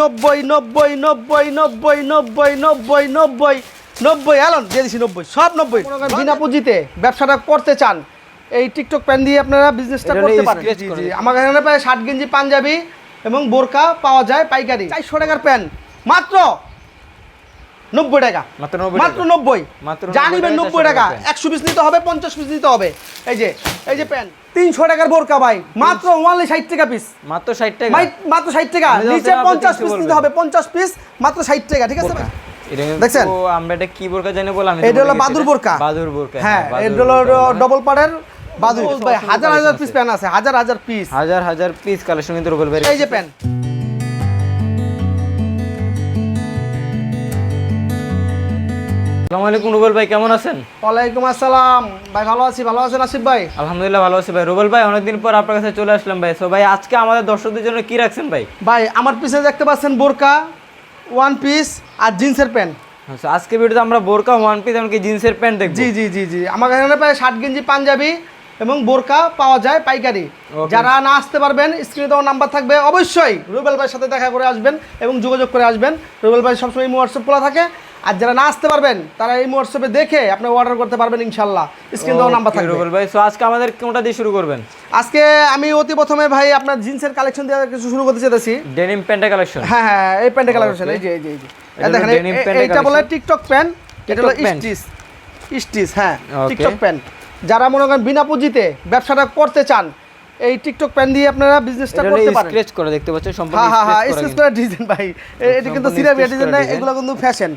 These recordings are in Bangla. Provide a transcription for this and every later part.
নব্বই নব্বই নব্বই নব্বই নব্বই নব্বই নব্বই নব্বই এলন দিয়ে দিছি নব্বই সব নব্বই। বিনা পুঁজিতে ব্যবসাটা করতে চান এই টিকটক প্যান দিয়ে আপনারা বিজনেসটা করতে পারেন। আমার এখানে প্রায় ষাট গেঞ্জি পাঞ্জাবি এবং বোরকা পাওয়া যায় পাইকারি। চারশো টাকার প্যান মাত্র নব্বই টাকা। মাত্র 90 মাত্র টাকা। নব্বই। যা 90 নিবেন নব্বই টাকা। একশো পিস নিতে হবে পঞ্চাশ পিস নিতে হবে। এই যে এই যে প্যান তিনশো টাকার বোরকা ভাই। মাত্র ওনলি ষাট টাকা পিস মাত্র ষাট টাকা। মাত্র ষাট টাকা। নিচে পঞ্চাশ পিস নিতে হবে পঞ্চাশ পিস মাত্র ষাট টাকা ঠিক আছে ভাই? দেখছেন? আমরা এটা কি বোরকা জানি বললাম আমি এটা হলো বাদুর বোরকা। বাদুর বোরকা হ্যাঁ এটা হলো ডবল পাড়ের বাদুর। ভাই হাজার হাজার পিস প্যান আছে হাজার হাজার পিস হাজার হাজার পিস কালেকশন কিন্তু রুবেল ভাই এই যে প্যান আসসালামু আলাইকুম রুবেল ভাই কেমন আছেন? ওয়ালাইকুম আসসালাম। ভাই ভালো আছি ভালো আছেন আসিফ ভাই? আলহামদুলিল্লাহ ভালো আছি ভাই। রুবেল ভাই অনেকদিন পর আপনার কাছে চলে আসলাম ভাই। সো ভাই আজকে আমাদের দর্শকদের জন্য কি রাখছেন ভাই? ভাই আমার পিছনে দেখতে পাচ্ছেন বোরকা ওয়ান পিস আর জিন্সের প্যান্ট। আজকে ভিডিওতে আমরা বোরকা ওয়ান পিস এমনকি জিন্সের প্যান্ট দেখব। জি জি জি জি। আমার এখানে প্রায় ষাট গেঞ্জি পাঞ্জাবি এবং বোরকা পাওয়া যায় পাইকারি। যারা না আসতে পারবেন স্ক্রিনে দেওয়ার নাম্বার থাকবে। অবশ্যই রুবেল ভাইয়ের সাথে দেখা করে আসবেন এবং যোগাযোগ করে আসবেন। রুবেল ভাই সবসময় এই হোয়াটসঅ্যাপ খোলা থাকে। আর যারা না আসতে পারবেন তারা এই হোয়াটসঅ্যাপে দেখে আপনি অর্ডার করতে পারবেন ইনশাল্লাহ স্ক্রিনে দেওয়ার নাম্বার থাকবে। রুবেল ভাই সো আজকে আমাদের কোনটা দিয়ে শুরু করবেন? আজকে আমি অতি প্রথমে ভাই আপনার জিন্সের কালেকশন দিয়ে কিছু শুরু করতে চেয়েছি ডেনিম প্যান্টের কালেকশন হ্যাঁ হ্যাঁ এই প্যান্টের কালেকশন এই যে এই যে এই যে। এটা দেখেন এইটা বলে টিকটক প্যান্ট এটা হলো স্টিচ। স্টিচ হ্যাঁ টিকটক প্যান্ট যারা মনে করেন বিনা পুঁজিতে ব্যবসাটা করতে চান এই টিকটক প্যান দিয়ে আপনারা বিজনেসটা করতে পারেন। স্ক্র্যাচ করে দেখতে পাচ্ছেন সম্পূর্ণ হ্যাঁ হ্যাঁ হ্যাঁ স্ক্র্যাচ স্কেচ করা ডিজাইন ভাই এটা কিন্তু সিরামিয়া sketch ডিজাইন না এগুলো কিন্তু ফ্যাশন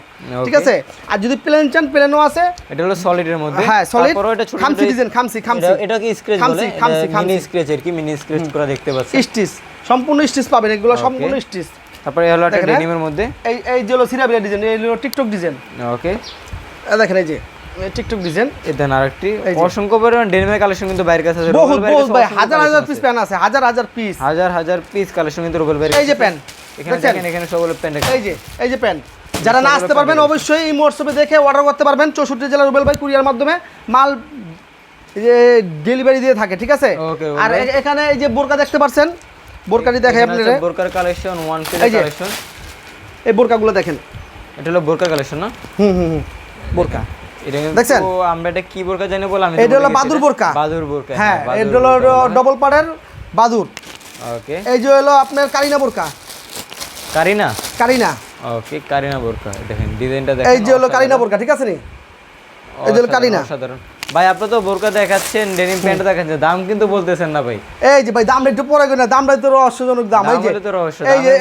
ঠিক আছে? আর যদি প্লেন চান প্লেনও আছে। এটা হলো সলিডের মধ্যে। হ্যাঁ সলিড তারপরেও এটা ছোট খামসি ডিজাইন খামসি খামসি। এটা কি স্ক্র্যাচ বলে। খামসি, মিনি খামসি। স্ক্র্যাচ আর কি মিনি স্ক্র্যাচ করা দেখতে পাচ্ছেন। স্টিচ সম্পূর্ণ স্টিচ পাবেন এগুলো সম্পূর্ণ স্টিচ। তারপরে এই হলো একটা হ্যাঁ? ডেনিমের মধ্যে। এই এই যে হলো সিরামিয়া ডিজাইন এই হলো টিকটক ডিজাইন ওকে দেখেন এই যে। টিকটক ডিজাইন এদেন আরেকটি। এই অসংখ্য পরিমাণ ডেনিমের কালেকশন কিন্তু বাইরের কাছে আছে বহুত বহুত ভাই হাজার হাজার পিস প্যান আছে হাজার হাজার পিস হাজার হাজার পিস কালেকশন কিন্তু রুবেল ভাইয়ের এই যে প্যান এখানে দেখেন এখানে সব হলো প্যান্ট এই যে এই যে প্যান যারা না আসতে পারবেন অবশ্যই এই দেখে অর্ডার করতে পারবেন। চৌষট্টি জেলা রুবেল ভাই কুরিয়ার মাধ্যমে মাল ডেলিভারি দিয়ে থাকে ঠিক আছে? আর এখানে এই যে বোরকা দেখতে পাচ্ছেন বোরকাটি দেখাই আপনারা। বোরকার কালেকশন ওয়ান পিস। কালেকশন এই বোরকাগুলো দেখেন। এটা হলো বোরকার কালেকশন না? হুম হুম হুম। বোরকা। দেখছেন? আমরা এটা কি বোরকা জানি আমি এটা হলো বাদুর বোরকা। বাদুর বোরকা হ্যাঁ এটা হলো ডবল পাড়ের বাদুর। ওকে এই যে হলো আপনার কারিনা বোরকা। কারিনা? কারিনা। ওকে কারিনা বোরকা দেখেন ডিজাইনটা দেখেন এই যে হলো কারিনা বোরকা ঠিক আছে নি? এই যে হলো কারিনা। অসাধারণ। ভাই আপনি তো বোরকা দেখাচ্ছেন ডেনিম প্যান্ট দেখাচ্ছেন দাম কিন্তু বলতেছেন না ভাই। এই যে ভাই দামটা একটু পরে না দামটা তো রহস্যজনক দাম এই যে।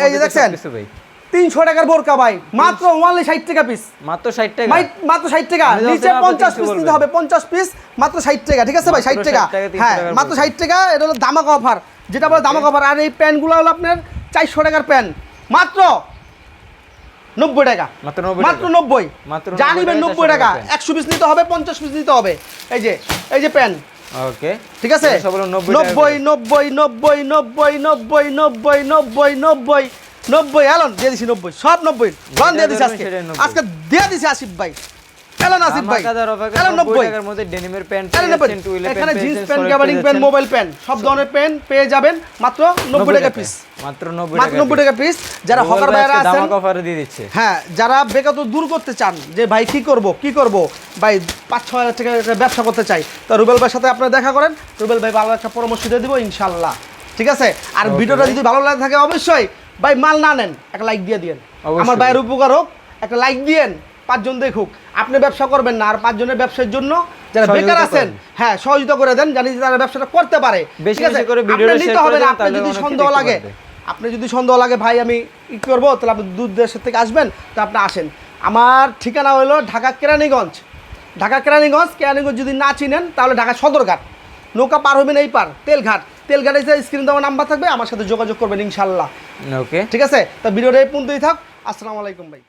এই যে দেখছেন? ভাই। তিনশো টাকার বোরকা ভাই। মাত্র ওয়ানলি ষাট টাকা পিস মাত্র ষাট টাকা? মাত্র ষাট টাকা। নিচে পঞ্চাশ পিস নিতে হবে পঞ্চাশ পিস মাত্র ষাট টাকা ঠিক আছে ভাই? ষাট টাকা। 60 টাকা, 300 হ্যাঁ মাত্র ষাট টাকা এটা হলো দামাক অফার যেটা বলে দামাক অফার আর এই প্যান্টগুলো হলো আপনার চারশো টাকার প্যান্ট মাত্র নব্বই টাকা। মাত্র 90 মাত্র নব্বই। যা 90 নিবেন নব্বই টাকা। একশো পিস নিতে হবে পঞ্চাশ পিস নিতে হবে। এই যে এই যে প্যান্ট ওকে ঠিক আছে? সব হলো 90 টাকা নব্বই নব্বই নব্বই নব্বই নব্বই নব্বই নব্বই নব্বই। নব্বই এলন দিয়ে দিছি নব্বই সব নব্বই। রন দিয়ে দিছি আজকে। আজকে দিয়ে দিছি আসিফ ভাই। এলন আসিফ ভাই। এলন 90 নব্বই। টাকার মধ্যে ডেনিমের প্যান্ট নব্বই। এখানে jeans pant gabardine pant mobile pant সব ধরনের প্যান্ট পেয়ে যাবেন। মাত্র নব্বই টাকা পিস মাত্র 90 মাত্র নব্বই টাকা পিস যারা হকার ভাইরা আছেন অফারে দিয়ে দিচ্ছে। হ্যাঁ যারা বেকার দূর করতে চান যে ভাই কি করব? কি করব? ভাই পাঁচ ছ হাজার টাকা একটা ব্যবসা করতে চাই। তো রুবেল ভাইয়ের সাথে আপনারা দেখা করেন। রুবেল ভাই ভালো একটা পরামর্শ দিয়ে দিব ইনশাল্লাহ। ঠিক আছে? আর ভিডিওটা যদি ভালো লাগে থাকে অবশ্যই ভাই মাল না নেন একটা লাইক দিয়ে দিয়েন। আমার ভাইয়ের উপকার হোক একটা লাইক দিয়েন পাঁচজন দেখুক। আপনি ব্যবসা করবেন না আর পাঁচজনের ব্যবসার জন্য যারা বেকার আছেন হ্যাঁ সহযোগিতা করে দেন জানি তারা ব্যবসাটা করতে পারে। ঠিক আছে? নিতে হবে না দেন, আপনার যদি সন্দেহ লাগে আপনি যদি সন্দেহ লাগে ভাই আমি ই করব তাহলে আপনি দূর দেশের থেকে আসবেন তো আপনি আসেন। আমার ঠিকানা হলো ঢাকা কেরানীগঞ্জ। ঢাকা কেরানীগঞ্জ কেরানীগঞ্জ যদি না চিনেন তাহলে ঢাকা সদরঘাট। নৌকা পার হবেন এই পার তেলঘাট। তেলঘাটে গাড়ি স্ক্রিন দেওয়া নাম্বার থাকবে আমার সাথে যোগাযোগ করবেন ইনশাল্লাহ ওকে ঠিক আছে? তা ভিডিওটা এই পর্যন্তই থাক। আসসালামু আলাইকুম ভাই।